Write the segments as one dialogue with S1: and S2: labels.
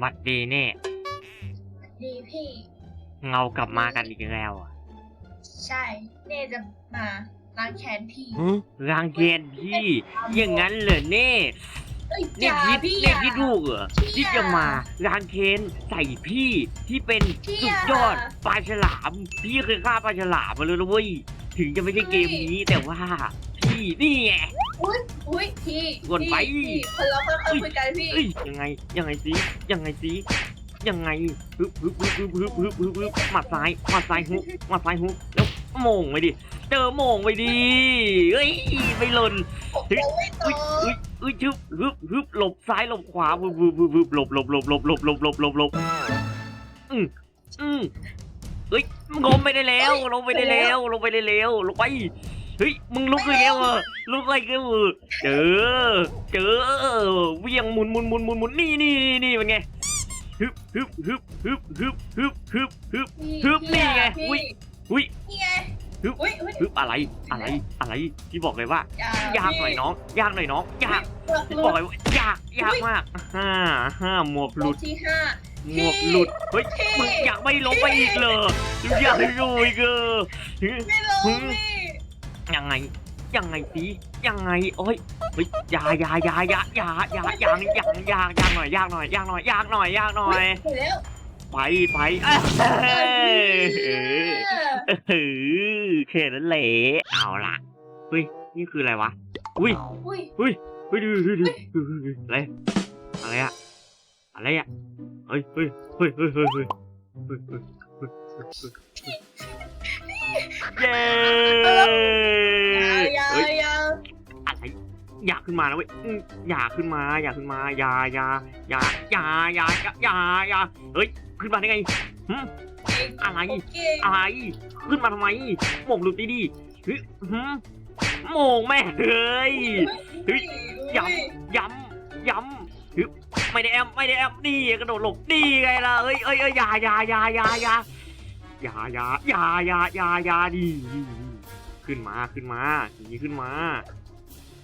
S1: หวัดดีเน่
S2: ดีพี่
S1: เงากลับมากันอีกแล้วอะ
S2: ใช่ เน่จะมาล้างแค้นพี่
S1: รางเกียนพี่ อย่างนั้นเหรอเน่
S2: เอ้ย
S1: เน่
S2: อย่า
S1: คิด
S2: พี่
S1: เน่
S2: อย่า
S1: คิดถูกเหรอ
S2: พี่
S1: ที่
S2: อย่า
S1: จะมาล้างเคนใส่พี่ที่เป็น
S2: พี่
S1: สุด
S2: อย่าย
S1: อดปลาฉลาม พี่เคยฆ่าปลาฉลามมาเลยนะเว้ยถึงจะไม่ใช่เกมนี้แต่ว่าพี่ นี่ไง
S2: อุ้ยอุ้ยพี่
S1: กดไป
S2: พี่พี่คนเราค่อยๆคุยกันพี่
S1: เอ้ยยังไงยังไงสิยังไงสิยังไงฮึบฮึบฮึบฮึบฮึบฮึบฮึบฮึบหมัดซ้ายหมัดซ้ายฮุกหมัดซ้ายฮุกแล้วโมงไปดิ เจอโมงไปดิเอ้ยไม่หล่น
S2: ผมยังไม่โต
S1: อุ้ยอุ้ยอุ้ยชึบฮึบฮึบหลบซ้ายหลบขวาฮึบฮึบฮึบฮึบหลบหลบหลบหลบหลบหลบหลบหลบหลบอืมอืมเฮ้ยมึงลงไปได้แล้วลงไปได้แล้วลงไปได้แล้วลงไป เฮ้ยมึงลุกเลยแล้วเหรอลุกเลยแล้วเหรอเจอเจอเวียงหมุนหมุนหมุนหมุนหมุนนี่นี่นี่นี่เป็นไงฮึบฮึบฮึบฮึบฮึบฮึบฮึบฮึบ
S2: พี่
S1: ฮึบนี่ไง
S2: พี่
S1: อุ๊ยอุ้ย
S2: นี่ไง
S1: ฮึบ
S2: อุ้ยอุ้ย
S1: ฮึบอะไรอะไรอะไรที่บอกเลยว่า
S2: อย่ายา
S1: กหน่อยน้องยากหน่อยน้องยาก
S2: พี่
S1: บอกเลยว่ายากยากมากห้าห้าหมวกห
S2: ห
S1: ลุ
S2: ลุ
S1: ด
S2: ดที่ห้า
S1: หมวกหลุดเฮ้ย
S2: พี่
S1: มึงอยากไม่ลงไปอีกเลยอยากอยู่อีกเออ
S2: ไม่ลง
S1: ฮึ
S2: พี่
S1: ยังไง ยังไงสิยังไงโอ้ยเฮ้ยอยาอยาอยาอยาอยาอยาอยางอยางยากยากหน่อยยากหน่อยยากหน่อยยากหน่อยยากหน่อย
S2: ไปแล้ว
S1: ไปไปเอ้ยเออเออแค่นั้นแหละเอาล่ะเฮ้ยนี่คืออะไรวะอุ้ย
S2: อุ้ย
S1: เฮ้ยเฮ้ยดูดูดูดูอะไรอะไรอะอะไรอะเฮ้ยเฮ้ยเฮ้ยเฮ้ยเฮ้ยเฮ้ยเฮ้ย
S2: อยา
S1: กขึ้นมาแล้วเว้ยอืมอยากขึ้นมาอยากขึ้นมาอยาอยาอยาอยาอยาอยาอยาเฮ้ยขึ้นมาได้ไงหึอะไร
S2: โอเค
S1: อะไรขึ้นมาทำไมหมงหลุดดีดีๆเฮ้ยหึโมงแม่เฮ้ยเฮ้ยย้ำย้ำย้ำฮึบไม่ได้แอมไม่ได้แอมนี่กระโดดหลบนี่ไงล่ะเอ้ยเอ้ยเอ้ยอยาอยาอยาอยาอยาอยาอยาอยาอยาอยาอยาดีขึ้นมาขึ้นมาทีนี้ขึ้นมา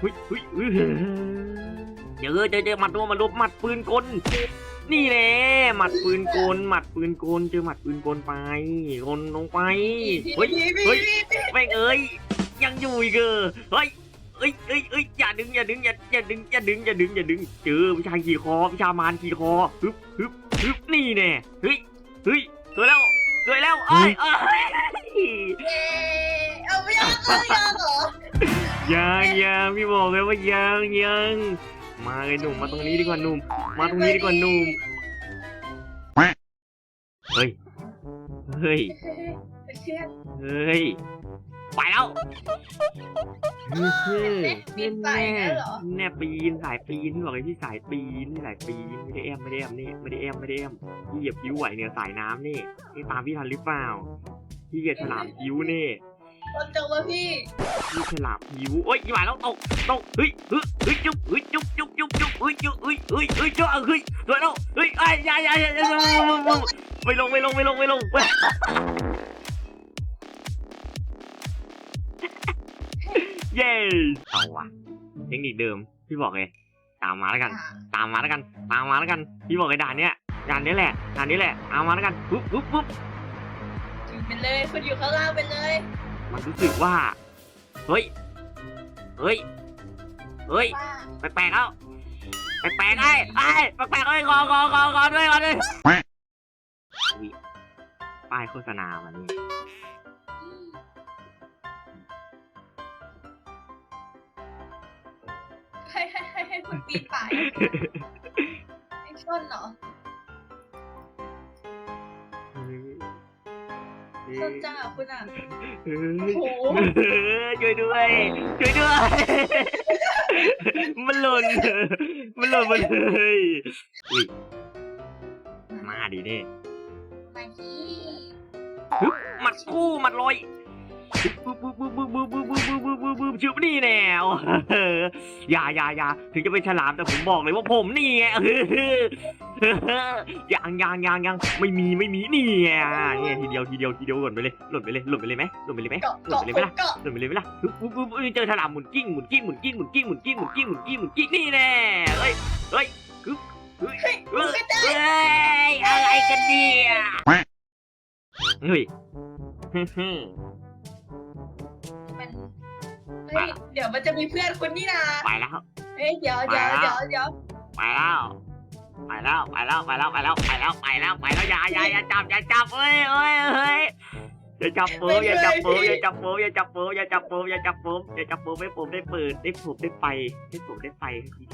S1: เฮ้ยเฮ้ยเฮ้ยเจอเจอเจอหมัดตัวมาลบหมัดปืนกล นี่แน่หมัดปืนกลหมัดปืนกลเจอหมัดปืนกลไปกลลงไปเฮ้ยเฮ้ยแม่งเอ้ยยังอยู่อีกเออเฮ้ยเอ้ยเอ้ยเอ้ยอย่าดึงอย่าดึงอย่าอย่าดึงอย่าดึงอย่าดึงอย่าดึงเจอวิชาขี่คอวิชามารขี่คอฮึบฮึบฮึบนี่แน่เฮ้ยเฮ้ยสวยแล้วสวยแล้วเอ้ยเอ้ย
S2: เอาไม่ยากเอาไม่ยากเหรอ
S1: ยังยังพี่บอกเลยว่ายังยังมาเลยหนุ่มมาตรงนี้ดีกว่าหนุ่มมาตรงนี้ดีกว่าหนุ่มเฮ้ยเฮ้ย
S2: เชื่อ
S1: เฮ้ยไปแล้วเฮ้ย
S2: ปีนไปแล้วเหรอ
S1: แน่ปีนสายปีนบอกเลยพี่สายปีนนี่สายปีนไม่ได้แอมไม่ได้แอมนี่ไม่ได้แอมไม่ได้แอมพี่เหยียบคิ้วไหวเนี่ยสายน้ำนี่นี่ตามพี่ทันหรือเปล่าพี่เหยียบฉลามคิ้วนี่
S2: คนจังวะพี่
S1: พี่ฉลามคิ้วโอ้ยยี่หวาแล้วตกตกเฮ้ยเฮ้ยเฮ้ยจุ๊บเฮ้ยจุ๊บจุ๊บจุ๊บจุ๊บเฮ้ยจุ๊บเฮ้ยเฮ้ยเฮ้ยจุ๊บเฮ้ยสวยแล้วเฮ้ยไอ้ยายายายาไม่ลงไม่ลงไม่ลงไม่ลงเย้เอาว่ะเทคนิคเดิมพี่บอกเลยตามมาแล้วกัน ตามมาแล้วกัน ตามมาแล้วกัน พี่บอกเลยด่านเนี้ยด่านนี้แหละด่านนี้แหละเอามาแล้วกันปุ๊บปุ๊บปุ๊บ
S2: ไปเลยคุณอยู่ข้างล่างไปเลย
S1: มันรู้สึกว่า เฮ้ย เฮ้ย เฮ้ย
S2: ว่า
S1: แปลกๆแล้วแปลกๆไอ้ไอ้แปลกๆเลยขอขอขอขอด้วยขอด้วยอุ๊ยป้ายโฆษณามันนี่
S2: ให้ให้ให้ให้คุณปีนป่ายไอ้ชนเหรอ ชนจังอะคุณอะ
S1: เฮ้
S2: โอ้
S1: ย
S2: โห
S1: ช่วยด้วย ช่วยด้วย มันหล่น มันหล่นมาเลยอุ้ยดีนี่
S2: มาที่
S1: ฮึบหมัดคู่หมัดลอย บึ้บบึ้บบึ้บบึ้บบึ้บบึ้บบึ้บบึ้บบึ้บบึ้บชื่อนี่แนวอย่าอย่าอย่าถึงจะเป็นฉลามแต่ผมบอกเลยว่าผมนี่ไงยังยังยังยังไม่มีไม่มีนี่ไงเนี่ยทีเดียวทีเดียวทีเดียวหล่นไปเลยหล่นไปเลยหล่นไปเลยไหมหล่นไปเลยไหมหล่นไปเลยไหมล่ะหล่นไปเลยไหมล่ะปึ๊บปุ๊บปุ๊บเจอฉลามหมุนกิ้งหมุนกิ้งหมุนกิ้งหมุนกิ้งหมุนกิ้งหมุนกิ้งหมุนกิ้งหมุนกิ้งนี่แน่เฮ้ยเฮ้ยฮึบเฮ้ย
S2: เฮ้ย
S1: เฮ้ยอะไรกันเนี่ยเฮ้ยฮึ่ม
S2: เฮ้ยเดี๋ยวมันจะมีเพื่อนคุณนี่นะ
S1: ไปแล้ว
S2: เฮ้ยเดี๋ยวเดี๋ยวเดี๋ยวเดี๋ยว
S1: ไปแล้ว ไปแล้วไปแล้วไปแล้วไปแล้วไปแล้วไปแล้วไปแล้วอย่าอย่าอย่าจับอย่าจับเฮ้ยเฮ้ยเฮ้ยอย่าจับปูอย่าจับปูอย่าจับปูอย่าจับปูอย่าจับปูอย่าจับปูอย่าจับปูไม่ปูได้เปิดได้ปูได้ไปได้ปูได้ไป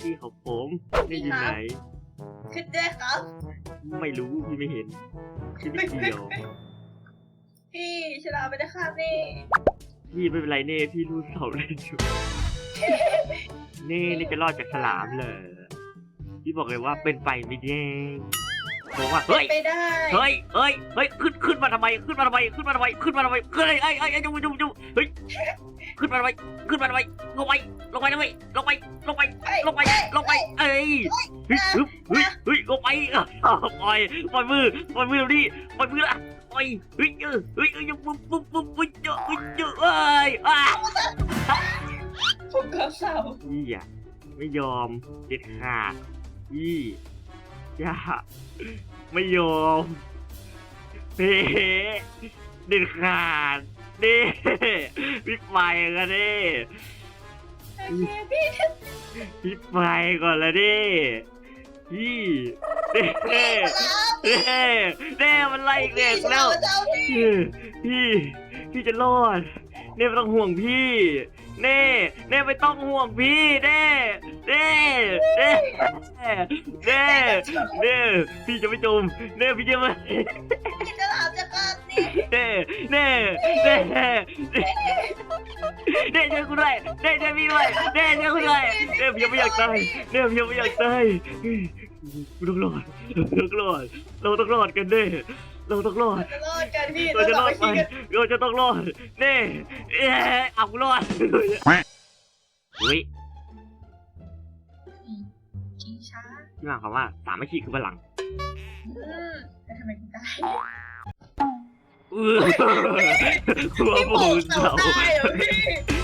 S1: ที่ของผมนี่อยินไหน
S2: ขึ้นได้ครับ
S1: ไม่รู้พี่ไม่เห็นพี่ไม่เดียว
S2: พี่ชนะไม่ได้ข้ามนี่
S1: พี่ไม่เป็นไรเน่พี่รู้เสาเล่นอยู่เน่นี่จะรอดจากฉลามเลยพี่บอกเลยว่าเป็นไปไม่ได้บอกว่าเฮ้ย
S2: ไปได้
S1: เฮ้ยเฮ้ยเฮ้ยขึ้นขึ้นมาทำไมขึ้นมาทำไมขึ้นมาทำไมขึ้นมาทำไมขึ้นเลยไอ้ไอ้ไอ้จุ๊บจุ๊บจุ๊บเฮ้ยขึ้นมาทำไมขึ้นมาทำไมลงไปลงไปทำไมลงไปลงไป
S2: เอ้ย
S1: ลงไปลงไปเอ้ยเฮ้ยเฮ้ยเฮ้ยเฮ้ยลงไปอะปล่อยปล่อยมือปล่อยมือเดี๋ยวนี้ปล่อยมือละปล่ อยเฮ้ยเออเฮ้ยเฮ้ยปุ๊บปุ๊บปุ๊บปุ๊บเจอเฮ้ยเจอเอ้ยอะ
S2: ผมก็เศร้า
S1: พี่อะไม่ยอมเด็ดขาดพี่ย่าไม่ยอมเฮ้เด็ดขาดเด้พี่ไปกันเด้
S2: โอเคพี่
S1: พี่ไปก่อนละเด้ พี่เด้เด้เด้เด้มันไล่เด็กแล้ว
S2: พี่
S1: พี่พี่จะรอดเน่ไม่ต้องห่วงพี่เน่เน่ไม่ต้องห่วงพี่เน่เน่เน่เน่เน่พี่จะไม่จมเน่พี่จะไม่
S2: พี่ฉลามจะกัดนี่
S1: เน่เน่เน่ เน่ช่วยกูด้วยเน่ช่วยพี่ด้วยเน่ช่วยกูด้วยเน่พี่ยังไม่อยากตายเน่พี่ยังไม่อยากตายกูต้องรอดเราต้องรอดเราต้องรอดกันเน่เราต้องรอด
S2: จะรอดกันพี่
S1: เราจะรอดไป
S2: กัน
S1: เราจะต้องรอดเน่เอ๊ะเอากูรอดอุ้ย
S2: ชิงช้า
S1: ที่มาคำว่าสามัคคีคือพลัง
S2: อืมแต่ทำไมถึงได้
S1: เออหัว
S2: พี่
S1: ผ
S2: โป่
S1: ม
S2: งเสา
S1: เสา
S2: ได้เหรอพี่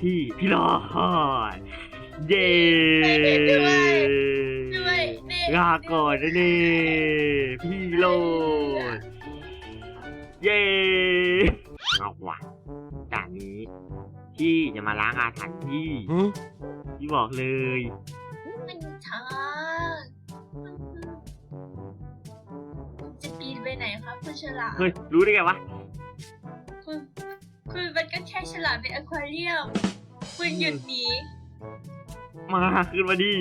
S1: ที่พี่รอดเย้
S2: ด้วยนี่
S1: ลาก่อนนะเน่พี่โลดเย้เอาว่ะด่านนี้พี่จะมาล้างอาถรรพ์พี่พี่บอกเลย
S2: มันช้าจะปีนไปไหนครับคุณฉลาม
S1: เฮ้ยรู้ได้ไงวะ
S2: คุณคุณมันก็แค่ฉลามในอควาเรียมคุณหยุดหนี
S1: มาขึ้นมาดิ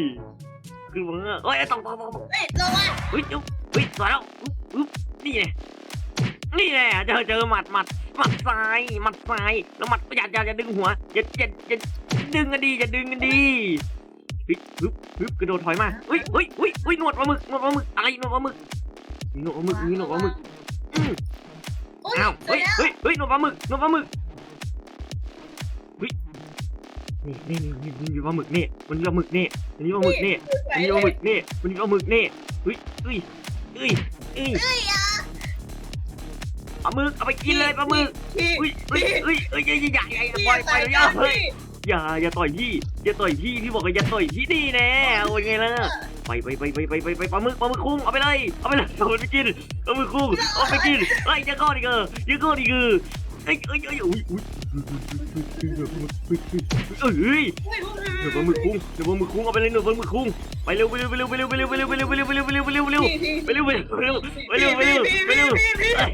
S1: ขึ้นมาเอ้ยต้องต้องต้องต้อง
S2: เอ้ยระวัง
S1: เฮ้ยจุ๊บเฮ้ยสวยแล้วอุ๊บอุ๊บนี่ไงนี่แหละเจอเจอหมัดหมัดหมัดซ้ายหมัดซ้ายแล้วหมัดอย่าอย่าอย่าดึงหัวอย่าอย่าอย่าดึงกันดีอย่าดึงกันดีเฮ้ยฮึบฮึบกระโดดถอยมาเฮ้ยเฮ้ยเฮ้ยเฮ้ยหนวดปลาหมึกหนวดปลาหมึกอะไรหนวดปลาหมึกหนวดปลาหมึกนี่หนวดปลาหมึกอืม
S2: โอ้ย
S1: อ้าว
S2: เฮ้
S1: เฮ้
S2: ย
S1: ยเฮ้ยเฮ้ยหนวดปลาหมึกหนวดปลาหมึก นี่นี่นี่มันมีปลาหมึกนี่มันมีปลาหมึกนี่มันมีปลาหมึกนี่มันมีปลาหมึกนี่มันมีปลาหมึกนี่เฮ้ยเฮ้ยเฮ้ยเฮ้ยปลาหมึกเอาไปกินเลยปลาหมึก
S2: พี่
S1: เฮ้ยเฮ้ยเฮ้ยเฮ้ยอย่าอย่าอย่าอย่ปล่อยปล่อย
S2: ย
S1: อย่า
S2: แล้ว
S1: เฮ้ยอย่าอย่าต่อยพี่อย่าต่อยพี่พี่บอกว่าอย่าต่อยพี่นี่แน่เอาไงล่ะไปไปไปไปไปไปไปปลาหมึกปลาหมึกคุ้งเอาไปเลยเอาไปเลยเอาไปกินปลาหมึกคุ้งเอาไปกินไอ้ยอย่าก้อนอีกเออ เอ้ยเอ้ยเอ้ยอุ้ยอุ้ยเอ้ยเหนือมือคุ้งเดี๋ยวมือคุ้งเอาไปเลยเหนือมือคุ้งไปเร็วไปเร็วไปเร็วไปเร็วไปเร็วไปเร็วไปเร็วไปเร็วไปเร็วไปเร็วไปเร็วไปเร็วไปเร็วไปเร็วไปเร็วไปเร็วไปเร็วไปเร็ว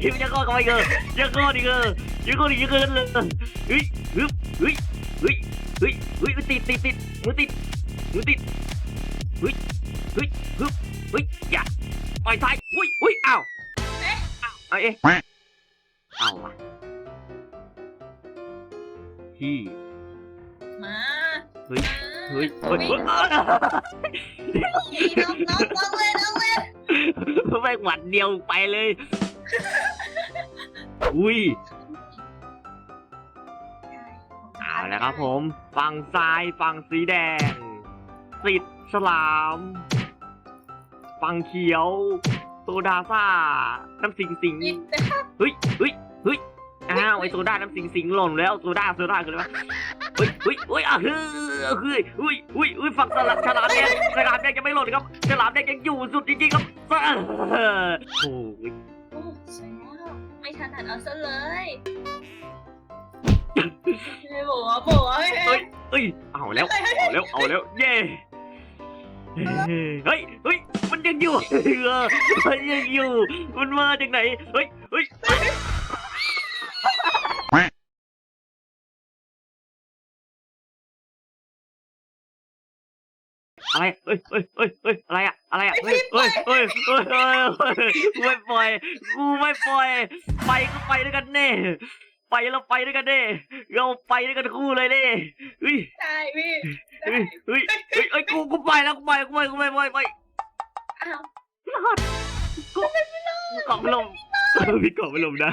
S1: เร็ก้อนกันไปเกอยังก้อนอีกเกอยังก้อนอีกเกอเลยเฮ้ยเฮ้ยเฮ้ยเฮ้ยเฮ้ยเฮ้ยติดติดติดมือติดมือติดเฮ้ยเฮ้ยเฮ้ยเฮ้ยอย่าปล่อยท้ายเฮ้ยเฮ้ยเร็วเอ๊ะเร็วเอ๊ะเร็วอะ พี่
S2: มา
S1: เฮ้ย
S2: มา
S1: เฮ้ยเฮ้ยเฮ้ย
S2: น้องน้องน้องเลยน้องเลย
S1: แม่งหวัดเดียวไปเลย อุ้ยเอาแล้วครับผม ฝั่งซ้ายฝั่งสีแดง สิทธิ์ฉลาม ฝั่งเขียว โซดาซ่า น้ำสิงสิง
S2: นี่
S1: เฮ้ยเฮ้ยเฮ้ย อ้าวไอโซดาน้ำสิงสิงหล่นแล้วโซดาโซดากันเลยวะเฮ้ยเฮ้ยเฮ้ยอะเฮ้ยเฮ้ยเฮ้ยเฮ้ยเฮ้ยฝั่งฉลามฉลามแดงฉลามแดงยังไม่หล่นครับฉลามแดงยังอยู่สุดจริงๆครับโอ้ย
S2: โอ้สวยแล้วไม่ถนัดเอาซะเลยไม่บอกว่าบอกว่า
S1: เฮ้ยเฮ้ยเอาแล้วเอาแล้วเอาแล้วเย่เฮ้ยเฮ้ยมันยังอยู่เออมันยังอยู่ มันมาจากไหน เฮ้ยเฮ้ย อะไรเฮ้ยเฮ้ยเฮ้ยเฮ้ยอะไรอะอะไรอะเฮ้ยเฮ้ยเฮ้ยเฮ้ยเฮ้ยกูไม่ปล่อยกูไม่ปล่อย ไปก็ไปด้วยกันเน่ไปแล้วไปด้วยกันเน่เราไปด้วยกันคู่เลยเน่เฮ้ย
S2: ใช่พี่
S1: เฮ้ยเฮ้ยเฮ้ยเฮ้ยกูกูไปแล้วกูไปกูไปกูไปไปไป
S2: อ้าว
S1: รอดกูเกาะไม่ลงพี่เกาะไม่ลงได้